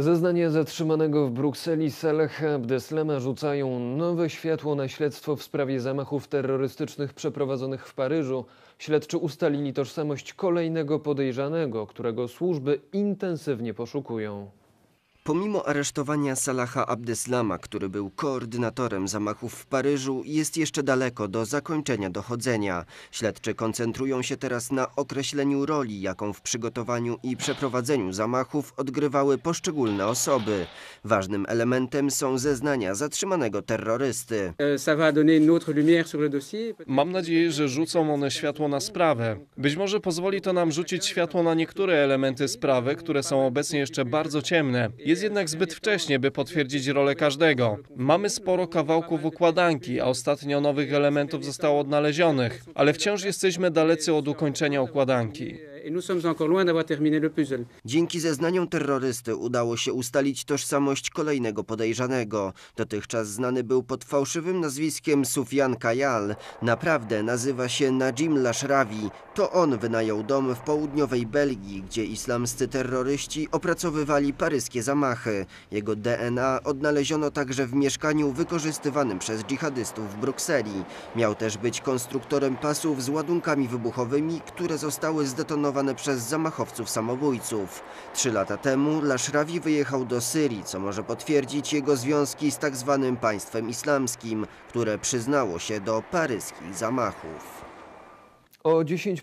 Zeznania zatrzymanego w Brukseli Saleha Abdeslama rzucają nowe światło na śledztwo w sprawie zamachów terrorystycznych przeprowadzonych w Paryżu. Śledczy ustalili tożsamość kolejnego podejrzanego, którego służby intensywnie poszukują. Pomimo aresztowania Salaha Abdeslama, który był koordynatorem zamachów w Paryżu, jest jeszcze daleko do zakończenia dochodzenia. Śledczy koncentrują się teraz na określeniu roli, jaką w przygotowaniu i przeprowadzeniu zamachów odgrywały poszczególne osoby. Ważnym elementem są zeznania zatrzymanego terrorysty. Dossier. Mam nadzieję, że rzucą one światło na sprawę. Być może pozwoli to nam rzucić światło na niektóre elementy sprawy, które są obecnie jeszcze bardzo ciemne. Jest jednak zbyt wcześnie, by potwierdzić rolę każdego. Mamy sporo kawałków układanki, a ostatnio nowych elementów zostało odnalezionych, ale wciąż jesteśmy dalecy od ukończenia układanki. Dzięki zeznaniom terrorysty udało się ustalić tożsamość kolejnego podejrzanego. Dotychczas znany był pod fałszywym nazwiskiem Sufjan Kayal. Naprawdę nazywa się Najim Lashrawi. To on wynajął dom w południowej Belgii, gdzie islamscy terroryści opracowywali paryskie zamachy. Jego DNA odnaleziono także w mieszkaniu wykorzystywanym przez dżihadystów w Brukseli. Miał też być konstruktorem pasów z ładunkami wybuchowymi, które zostały zdetonowane przez zamachowców samobójców. Trzy lata temu Lashrawi wyjechał do Syrii, co może potwierdzić jego związki z tak zwanym państwem islamskim, które przyznało się do paryskich zamachów. O 10